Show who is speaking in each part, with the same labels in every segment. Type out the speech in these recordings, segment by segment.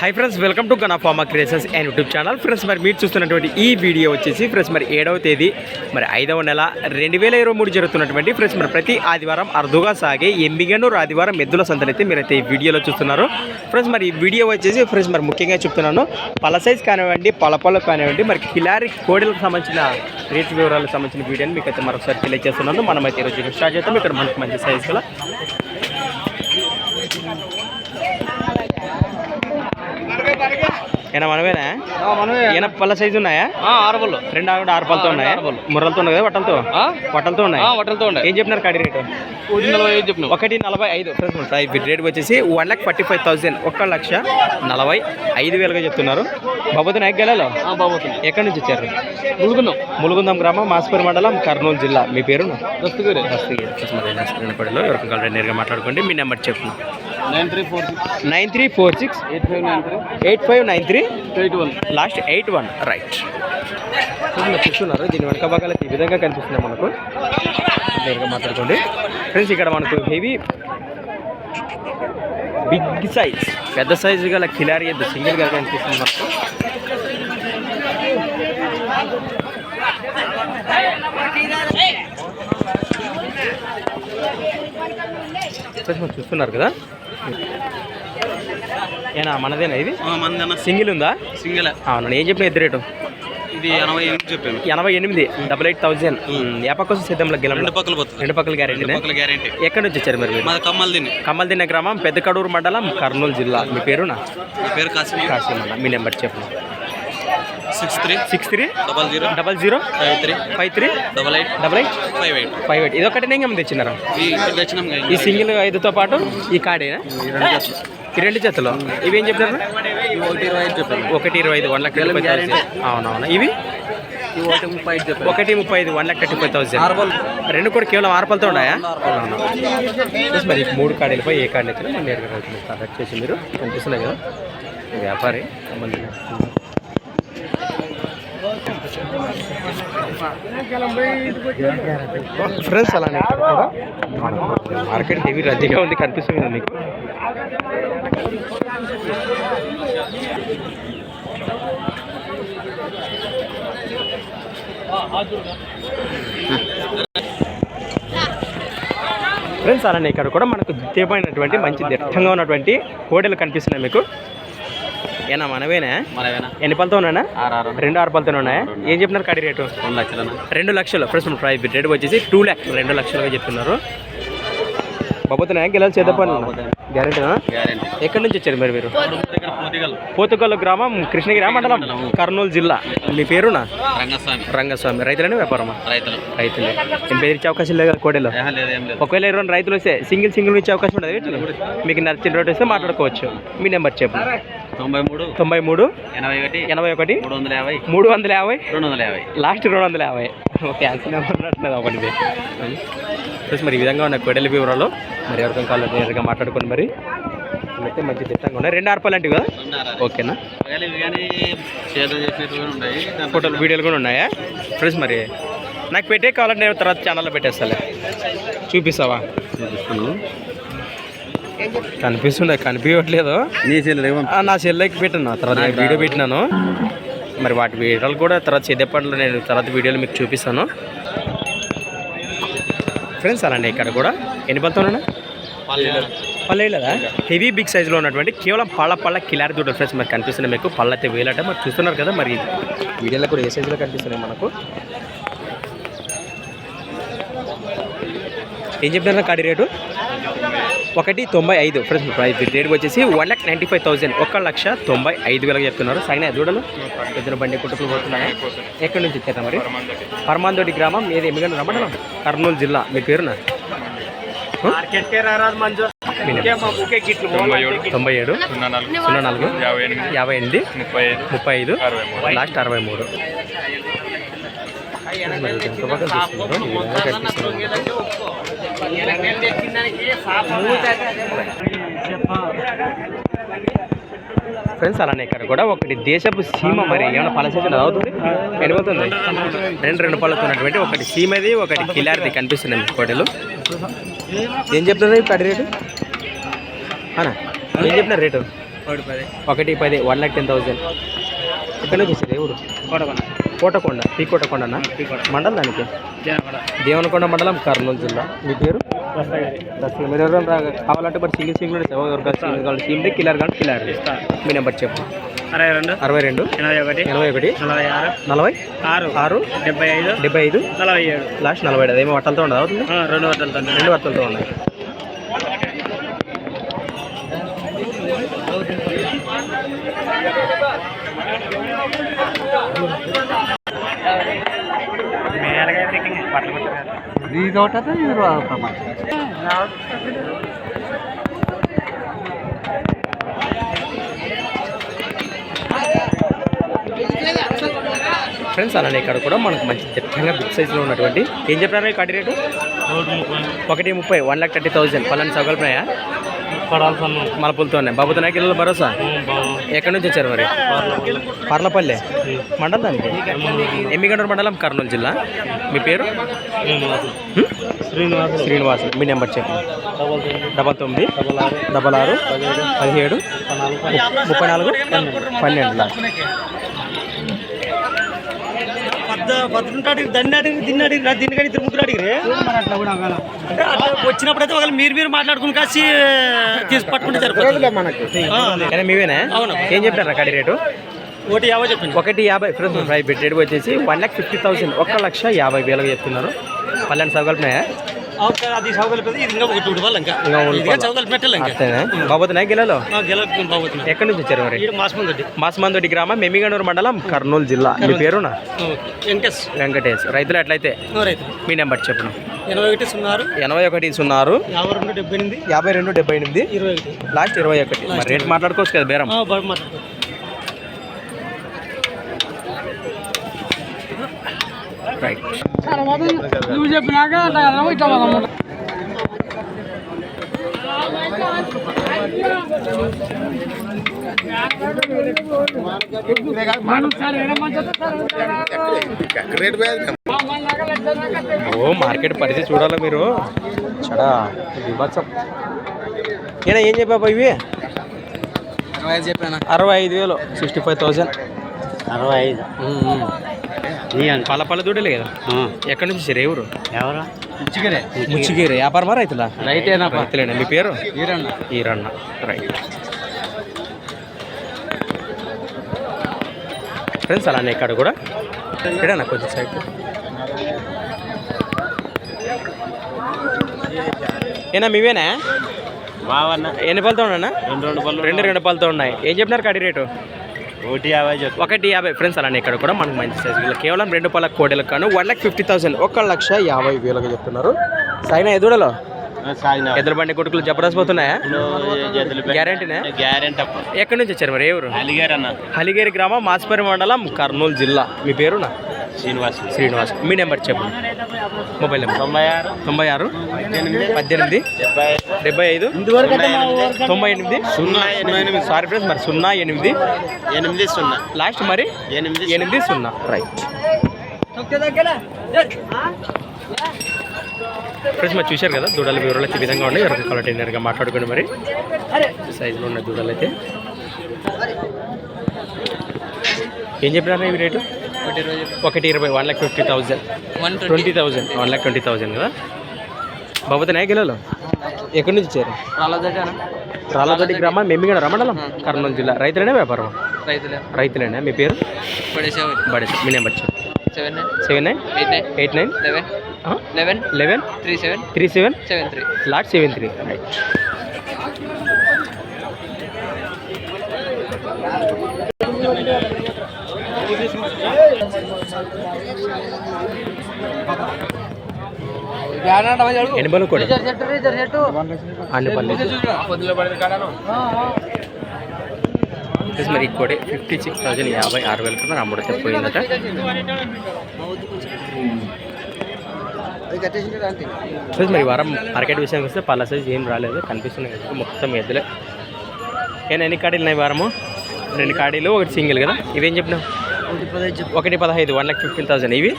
Speaker 1: Hi friends welcome to Gana pharma creations and YouTube channel friends మరి మీరు చూస్తున్నటువంటి ఈ వీడియో వచ్చేసి ఫ్రెండ్స్ మరి ఏడవ తేదీ మరి ఐదవ నెల రెండు వేల ఇరవై మూడు జరుగుతున్నటువంటి ఫ్రెండ్స్ మరి ప్రతి ఆదివారం అరుదుగా సాగే ఎంబిగనూరు ఆదివారం ఎద్దుల సంతనైతే మీరైతే ఈ వీడియోలో చూస్తున్నారు. ఫ్రెండ్స్ మరి ఈ వీడియో వచ్చేసి ఫ్రెండ్స్ మరి ముఖ్యంగా చెప్తున్నాను. పల సైజ్ కానివ్వండి పలపలు కానివ్వండి మరి కిలారి కోడలకు సంబంధించిన రేట్ వివరాలకు సంబంధించిన వీడియోని మీకు అయితే మరొకసారి తెలియజేస్తున్నాను. మనమైతే ఈరోజు స్టార్ట్ చేస్తాం ఇక్కడ మనకు మంచి సైజ్ గల ఏనా మనమేనా?
Speaker 2: మనమే.
Speaker 1: ఈయన పళ్ళ సైజు ఉన్నాయా?
Speaker 2: ఆరబళ్ళు
Speaker 1: రెండు ఆరు ఆరు పళ్ళతో ఉన్నాయా? ముర్రలతో ఉన్నాయి కదా వట్టలతో వట్టలతో ఉన్నాయి?
Speaker 2: హోటల్తో ఉండే
Speaker 1: ఏం చెప్పినారు కడి రేటు?
Speaker 2: ఒకటి నలభై ఐదు చెప్పినావు
Speaker 1: ఒకటి నలభై ఐదు. ప్రైస్ రేట్ వచ్చేసి one lakh forty five thousand ఒక లక్ష నలభై ఐదు వేలుగా చెప్తున్నారు. బాబోతు నాయక్ గెలలో? ఎక్కడి నుంచి వచ్చారు?
Speaker 2: ములుగున్నాం
Speaker 1: ములుగుందం గ్రామం మాస్పూర్ మండలం కర్నూలు జిల్లా. మీ పేరు
Speaker 2: దస్తుగారి
Speaker 1: పడిలో ఎవరికి నేరుగా మాట్లాడుకోండి. మీ నెంబర్ చెప్పు.
Speaker 2: Nine three four six.
Speaker 1: Nine three four six.
Speaker 2: Eight five nine three.
Speaker 1: Eight five nine three
Speaker 2: eight one.
Speaker 1: Last eight one. Right చూస్తున్నారు దీని వెనక భాగాలు ఈ విధంగా కనిపిస్తున్నాయి మనకు. నేరుగా మాట్లాడుకోండి. ఫ్రెండ్స్ ఇక్కడ మనకు హెవీ బిగ్ సైజ్ పెద్ద సైజు గల కిలారి ఎద్దు సింగిల్గా కనిపిస్తుంది మనకు. చూస్తున్నారు కదా? ఏనా మనదేనా ఇది?
Speaker 2: అన్న
Speaker 1: సింగిల్ ఉందా?
Speaker 2: సింగిల్.
Speaker 1: అవునండి ఏం చెప్పిన ఎద్దు రేటు.
Speaker 2: ఇది ఎనభై ఎనిమిది చెప్పాను.
Speaker 1: ఎనభై ఎనిమిది డబల్ ఎయిట్ థౌసండ్ ఏ పక్క సిద్ధంలో గెలం
Speaker 2: రెండు పక్కలు పోతుంది.
Speaker 1: రెండు పక్కల గ్యారెంటీ
Speaker 2: పక్కల గ్యారెంటీ
Speaker 1: ఎక్కడి నుంచి వచ్చారు మీరు?
Speaker 2: మాది కమ్మలు
Speaker 1: దిన్న గ్రామం పెద్ద కడూరు మండలం కర్నూలు జిల్లా. మీ పేరునా?
Speaker 2: నా పేరు కాశ్మీర్
Speaker 1: కాశీమల్ల మీ నెంబర్ చెప్పండి.
Speaker 2: Six three.
Speaker 1: Six three.
Speaker 2: Double zero.
Speaker 1: Double zero.
Speaker 2: Five three.
Speaker 1: Five three.
Speaker 2: Double eight.
Speaker 1: Double eight.
Speaker 2: Five eight.
Speaker 1: Five eight. ఇది ఒకటి ఇంకేం తెచ్చినారా?
Speaker 2: ఈ
Speaker 1: సింగిల్ ఐదుతో పాటు ఈ కాడేనా
Speaker 2: ఈ రెండు జతలు.
Speaker 1: ఇవి ఏం చెప్తారు?
Speaker 2: ఒకటి ఇరవై ఐదు
Speaker 1: one lakh thirty five thousand అవునవును. ఇవి?
Speaker 2: ఒకటి ముప్పై ఐదు
Speaker 1: one lakh thirty five thousand
Speaker 2: ఆర్బల్.
Speaker 1: రెండు కూడా కేవలం ఆరుపలతో ఉన్నాయా? మరి మూడు కార్డు వెళ్ళిపోయి ఏ కార్డు వచ్చినా మన నేరుగా కాంటాక్ట్ చేసి మీరు. కనిపిస్తున్నాయి కదా. వ్యాపారి ఫ్రెండ్స్ అలానే ఇక్కడ కూడా మార్కెట్ హెవీ రద్దీగా ఉంది కనిపిస్తుంది మీకు? ఫ్రెండ్స్ అలానే ఇక్కడ కూడా మనకు దిట్టమైనటువంటి మంచి దిట్టంగా ఉన్నటువంటి హోటల్ కనిపిస్తున్నాయి మీకు. ఏనా మనవేనా?
Speaker 2: మనవేనా?
Speaker 1: ఎన్ని పళ్ళతో ఉన్నాయా రెండు ఆరు పళ్ళతో ఉన్నాయా? ఏం చెప్పినారు కడి రేటు?
Speaker 2: రెండు లక్షలనా
Speaker 1: రెండు లక్షలు. ఫ్రెండ్స్ ప్రైస్ రేట్ వచ్చేసి టూ ల్యాక్ రెండు లక్షలుగా చెప్తున్నారు బాబోతున్నాయా గెలాలి చేద్దాం గ్యారెంటీనా
Speaker 2: గ్యారెంటీ
Speaker 1: ఎక్కడి నుంచి వచ్చారు మీరు మీరు?
Speaker 2: పోతిగల్.
Speaker 1: గ్రామం కృష్ణగిరి మండలం కర్నూలు జిల్లా. మీ పేరునా?
Speaker 2: రంగస్వామి.
Speaker 1: రంగస్వామి. రైతులని వ్యాపారమా?
Speaker 2: రైతులు.
Speaker 1: రైతులే. ఏం బెదిరించే అవకాశం లేదు కోడెలో? ఒకవేళ ఇరవై రైతులు వస్తే సింగిల్ సింగిల్ ఇచ్చే అవకాశం ఉండదు? మీకు నచ్చిన రేటు వస్తే మాట్లాడుకోవచ్చు. మీ నెంబర్ చెప్పండి.
Speaker 2: తొంభై మూడు
Speaker 1: తొంభై మూడు
Speaker 2: ఎనభై ఒకటి
Speaker 1: ఎనభై ఒకటి
Speaker 2: మూడు వందల యాభై
Speaker 1: మూడు వందల యాభై
Speaker 2: రెండు వందల యాభై.
Speaker 1: లాస్ట్ రెండు వందల యాభై. ఓకే ఆన్సర్ నెంబర్ ఉన్నట్టున్నది ఒకటిది ప్లస్ మరి ఈ విధంగా ఉన్న కొడెల వివరాలు మరి ఎవరికైనా కావాలి నేరుగా మాట్లాడుకోండి మరి. అయితే మంచి దిట్టంగా ఉన్నాయి రెండు ఆర్పాలు లాంటివి కదా? ఓకేనా? ఫోటోలు వీడియోలు కూడా ఉన్నాయా? ఫ్రెండ్స్ మరి నాకు పెట్టే కావాలంటే నేను తర్వాత ఛానల్లో పెట్టేస్తాలే. చూపిస్తావా. కనిపిస్తుండే కనిపించట్లేదు
Speaker 2: నీ సెల్
Speaker 1: ఆ, నా సెల్లోకి పెట్టాను తర్వాత నేను వీడియో పెట్టినాను. మరి వాటి వీడియోలు కూడా తర్వాత చేదేపట్లో నేను తర్వాత వీడియోలు మీకు చూపిస్తాను. ఫ్రెండ్స్ అలానే ఇక్కడ కూడా. ఎన్ని పళ్ళతో ఉన్నా పళ్ళు లేదా హెవీ బిగ్ సైజులో ఉన్నటువంటి కేవలం పళ్ళ పళ్ళ కిలారి దూడలు ఫ్రెండ్స్ మరి కనిపిస్తున్నాయి మీకు. పళ్ళు అయితే వేలట మరి చూస్తున్నారు కదా మరి. వీడియోలో కూడా ఏ సైజులో కనిపిస్తున్నాయి మనకు? ఏం చెప్తున్నారు కాడి రేటు? ఒకటి తొంభై ఐదు. ఫ్రెండ్స్ ప్రైస్ రేట్ వచ్చేసి one lakh ninety five thousand ఒక లక్ష తొంభై ఐదు వేలకు చెప్తున్నారు. సైనా దూడలు పెద్దల బండి కుటుంబం పోతున్నాయా. ఎక్కడి నుంచి వచ్చారా మరి? పరమాందోడి గ్రామం. ఏది ఎమ్మిగండ మండలం కర్నూలు జిల్లా. మీ పేరున? తొంభై ఏడు. సున్నా నాలుగు. యాభై ఎనిమిది. ముప్పై ఐదు. లాస్ట్ అరవై మూడు. కనిపిస్తున్నారు. ఫ్రెండ్స్ అలానే ఇక్కడ కూడా ఒకటి దేశపు సీమ మరి ఏమైనా పలసేసిన అవుతుంది ఎనిపోతుంది రెండు రెండు పళ్ళతో ఉన్నటువంటి ఒకటి సీమది ఒకటి కిలారిది కనిపిస్తుంది కోటలు ఏం చెప్తున్నారు కడి రేటు? అనా ఏం చెప్పినారు రేటు?
Speaker 2: ఒకటి పది.
Speaker 1: ఒకటి పది వన్ లాక్ టెన్ థౌసండ్. ఎక్కడ నుంచి వచ్చారు ఎవరు
Speaker 2: కోటకొండ
Speaker 1: పీ కోటకొండనా మండలం దానికి? దేవనకొండ మండలం కర్నూలు జిల్లా. మీ పేరు. మీరు ఎవరైనా రా- కావాలంటే మరి సింగిల్ సింగిల్ కావాలి సింగిల్ కిల్లర్ కానీ కిల్లర్. మీ నెంబర్ చెప్పు.
Speaker 2: అరవై రెండు
Speaker 1: అరవై రెండు.
Speaker 2: ఎనభై ఒకటి.
Speaker 1: ఎనభై ఒకటి.
Speaker 2: నలభై ఆరు.
Speaker 1: నలభై?
Speaker 2: ఆరు.
Speaker 1: ఆరు?
Speaker 2: డెబ్బై ఐదు.
Speaker 1: డెబ్బై ఐదు?
Speaker 2: నలభై ఏడు.
Speaker 1: లాస్ట్ నలభై ఐదు. ఏమో వట్టలతో ఉండదు అవుతుంది
Speaker 2: రెండు తొంభై
Speaker 1: రెండు వట్టలతో ఉన్నాయి
Speaker 2: ఇది ఒకటి ఇది
Speaker 1: ఫ్రెండ్స్ అలానే ఇక్కడ కూడా మనకు మంచి దిట్టంగా బిగ్ సైజ్లో ఉన్నటువంటి ఏం చెప్పారు ఈ రేటు? ఒకటి ముప్పై వన్ ల్యాక్ థర్టీ థౌసండ్ పలాని సగలిపోయా మలపులతో ఉన్నాయి బాబుతో కిలో భరోసా? ఎక్కడి నుంచి వచ్చారు మరి? పర్లపల్లె. మండలం దానికి ఎమ్మిగండూరు మండలం కర్నూలు జిల్లా. మీ పేరు?
Speaker 2: శ్రీనివాస్
Speaker 1: శ్రీనివాస్ మీ నెంబర్ చెప్పండి. డబల్ తొమ్మిది. డబల్ ఆరు. పదిహేడు. ముప్పై నాలుగు. పన్నెండు.
Speaker 2: పద్దుంటాడు దాన్ని అడిగి దీన్ని అడిగి దీన్ని కానీ ఇద్దరు ముగ్గురు అడిగిరే అంటే అట్లా వచ్చినప్పుడైతే ఒకళ్ళు మీరు మీరు మాట్లాడుకుని కాసి తీసి పట్టుకుంటే సరిపోతుంది.
Speaker 1: కానీ మీవేనా
Speaker 2: అవును.
Speaker 1: ఏం చెప్తారా కడి రేటు?
Speaker 2: ఒకటి యాభై చెప్పింది
Speaker 1: ఒకటి యాభై ఫ్రెండ్స్ ప్రైస్ రేట్ వచ్చేసి వన్ ల్యాక్ ఫిఫ్టీ థౌసండ్ ఒక లక్ష యాభై వేలకు చెప్తున్నారు. పల్లెండు సగలిపినాయా
Speaker 2: ఓకే, అది చౌకలిపోతే ఇది ఇంకా ఒకటి ఉడవాలి ఇంకా
Speaker 1: ఇంకా ఒకటి
Speaker 2: ఇది చౌకలి పెట్టాలి ఇంకా
Speaker 1: అంతేనా? బాబోతున్నాయి గిలలో
Speaker 2: గెలవ బాగుతుంది
Speaker 1: ఎక్కడి నుంచి వచ్చారు మరి? మాసమందొడ్డి గ్రామం మెమ్మిగనూరు మండలం కర్నూలు జిల్లా. మీ పేరునా?
Speaker 2: వెంకటేష్.
Speaker 1: వెంకటేష్. రైతులు ఎట్లయితే? మీ నెంబర్ చెప్పను
Speaker 2: ఎనభై ఒకటి సున్నారు.
Speaker 1: ఎనభై ఒకటి సున్నారు.
Speaker 2: యాభై రెండు డెబ్బై ఎనిమిది.
Speaker 1: యాభై రెండు డెబ్బై ఎనిమిది.
Speaker 2: ఇరవై ఒకటి.
Speaker 1: లాస్ట్ ఇరవై ఒకటి. మరి రేట్ మాట్లాడుకోవచ్చు కదా బేరం. రైట్
Speaker 2: నువ్వు చెప్పినాక
Speaker 1: ఓ మార్కెట్ పరిస్థితి చూడాలా మీరు? చడా ఏనా ఏం చెప్పా ఇవి?
Speaker 2: చెప్పాను?
Speaker 1: అరవై ఐదు వేలు సిక్స్టీ ఫైవ్ థౌసండ్
Speaker 2: అరవై ఐదు.
Speaker 1: పళ్ళ పళ్ళ దూడలే కదా? ఎక్కడి నుంచి సరే ఎవరు
Speaker 2: ఎవరా?
Speaker 1: ముచ్చిగిరి. వ్యాపారమా రైతులా?
Speaker 2: రైతేనా?
Speaker 1: రైతులేనా? మీ పేరు?
Speaker 2: ఈరన్న.
Speaker 1: ఈరన్న. రైట్. ఫ్రెండ్స్ అలానే ఇక్కడ కూడా. ఇక్కడనా కొంచెం సైడ్. ఏనా మీవేనా?
Speaker 2: బావన్న
Speaker 1: ఎన్ని పళ్ళతో ఉన్నా
Speaker 2: రెండు రెండు పళ్ళు
Speaker 1: రెండు రెండు పళ్ళతో ఉన్నాయి. ఏం చెప్పినారు కడి రేటు?
Speaker 2: ఒకటి యాభై
Speaker 1: ఒకటి యాభై. ఫ్రెండ్స్ అలానే ఇక్కడ కూడా మనకు మంచి సైజు కేవలం రెండు పళ్ళ కోడలకు కాను వన్ ల్యాక్ ఫిఫ్టీ థౌసండ్ ఒక లక్ష యాభై వేలకు చెప్తున్నారు. సైనా ఎదుడలో ఎదురు బండి కొడుకులు జబర్దస్త్ పోతున్నాయా? గ్యారంటీనా?
Speaker 2: గ్యారెంటీ అప్ప.
Speaker 1: ఎక్కడి నుంచి వచ్చారు మరి? ఎవరు
Speaker 2: అలిగారు అన్న.
Speaker 1: హలిగేరి గ్రామం మాస్పరి మండలం కర్నూలు జిల్లా. మీ పేరునా?
Speaker 2: శ్రీనివాస్.
Speaker 1: శ్రీనివాస్. మీ నెంబర్ చెప్పు. Mobile number.
Speaker 2: తొంభై ఆరు.
Speaker 1: తొంభై ఆరు.
Speaker 2: పద్దెనిమిది.
Speaker 1: పద్దెనిమిది.
Speaker 2: డెబ్బై
Speaker 1: డెబ్బై ఐదు. తొంభై ఎనిమిది.
Speaker 2: సున్నా ఎనిమిది.
Speaker 1: సారీ ఫ్రెండ్స్ మరి సున్నా ఎనిమిది.
Speaker 2: ఎనిమిది సున్నా.
Speaker 1: లాస్ట్ మరి?
Speaker 2: ఎనిమిది
Speaker 1: ఎనిమిది సున్నా. రైట్ ఫ్రెండ్స్ మరి చూశారు కదా దూడల వివరాలు అయితే విధంగా ఉన్నాయి. ఎవరికి కావాలంటే నేరుగా మాట్లాడుకోండి మరి. సైజులో ఉన్న దూడలు అయితే. ఏం చెప్పినారు ఇవి రేటు? ఒకటి ఇరవై one lakh fifty thousand. Twenty thousand one lakh twenty thousand కదా? బాబుతున్నాయి కిలోలు ఎక్కడి నుంచి ఇచ్చారు రాళ్ళతోటి గ్రామం మెమ్మిగడ రమండలం కర్నూలు జిల్లా. రైతులేనా వ్యాపారం?
Speaker 2: రైతులే.
Speaker 1: రైతులేనా? మీ పేరు?
Speaker 2: పడేసేవాడు
Speaker 1: బడే మీ number
Speaker 2: seven nine.
Speaker 1: Seven nine?
Speaker 2: Eight nine.
Speaker 1: Eight nine?
Speaker 2: Eleven. Eleven
Speaker 1: eleven
Speaker 2: three seven
Speaker 1: three seven
Speaker 2: seven three
Speaker 1: last seven three right ఎనభై కూడా. మరి ఇక్కడ ఫిఫ్టీ సిక్స్ థౌజండ్ యాభై ఆరు వేలకు అమ్ముడితే పోయిందట ప్లస్ మరి వారం మార్కెట్ విషయానికి వస్తే పళ్ళ సైజ్ ఏం రాలేదు కనిపిస్తున్నాయి మొత్తం ఎద్దులే. ఏనా ఎన్ని కాడీలు ఉన్నాయి వారము? రెండు కాడీలు ఒకటి సింగిల్ కదా? ఇవేం చెప్పినావు? ఒకటి పదహైదు వన్ లాక్ ఫిఫ్టీన్ థౌసండ్ ఇవి?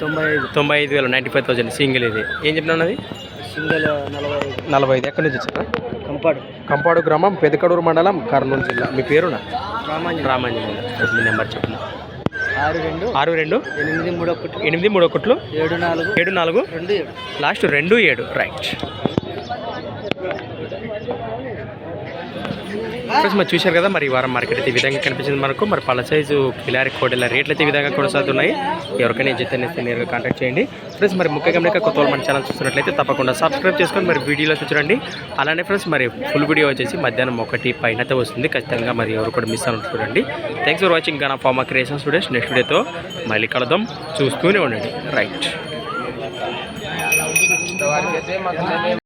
Speaker 2: తొంభై ఐదు.
Speaker 1: తొంభై ఐదు వేలు నైంటీ ఫైవ్ థౌసండ్ సింగిల్ ఇది. ఏం చెప్పినావు అది
Speaker 2: సింగల్ నలభై ఐదు.
Speaker 1: నలభై ఐదు. ఎక్కడి నుంచి వచ్చారా
Speaker 2: కంపాడు.
Speaker 1: కంపాడు గ్రామం పెదకడూరు మండలం కర్నూలు జిల్లా. మీ పేరునా?
Speaker 2: రామాంజన్
Speaker 1: రామాంజనేయులు. మీ నెంబర్ చెప్పండి
Speaker 2: ఆరు రెండు ఎనిమిది మూడు ఒకటి
Speaker 1: ఎనిమిది మూడు ఒకట్లు.
Speaker 2: ఏడు నాలుగు
Speaker 1: ఏడు నాలుగు.
Speaker 2: రెండు ఏడు.
Speaker 1: లాస్ట్ రెండు ఏడు. రైట్ ఫ్రెండ్స్ మరి చూశారు కదా మరి ఈ వారం మార్కెట్ అయితే ఈ విధంగా కనిపించింది మనకు. మరి పళ్ళ సైజు కిలారి కోడెల రేట్లు అయితే ఈ విధంగా కొనసాగుతున్నాయి. ఎవరికైనా జత నేరుగా కాంటాక్ట్ చేయండి. ఫ్రెండ్స్ మరి ముఖ్యంగా గమనిక కొత్త మన ఛానల్ చూస్తున్నట్లయితే తప్పకుండా సబ్స్క్రైబ్ చేసుకొని మరి వీడియోలో చూడండి. అలానే ఫ్రెండ్స్ మరి ఫుల్ వీడియో వచ్చేసి మధ్యాహ్నం ఒకటి పైన అయితే వస్తుంది. ఖచ్చితంగా మరి ఎవరు కూడా మిస్ అవ్వడం చూడండి. Thanks for watching Gana pharma creation students next వీడియోతో మళ్ళీ కలుద్దాం. చూస్తూనే ఉండండి. రైట్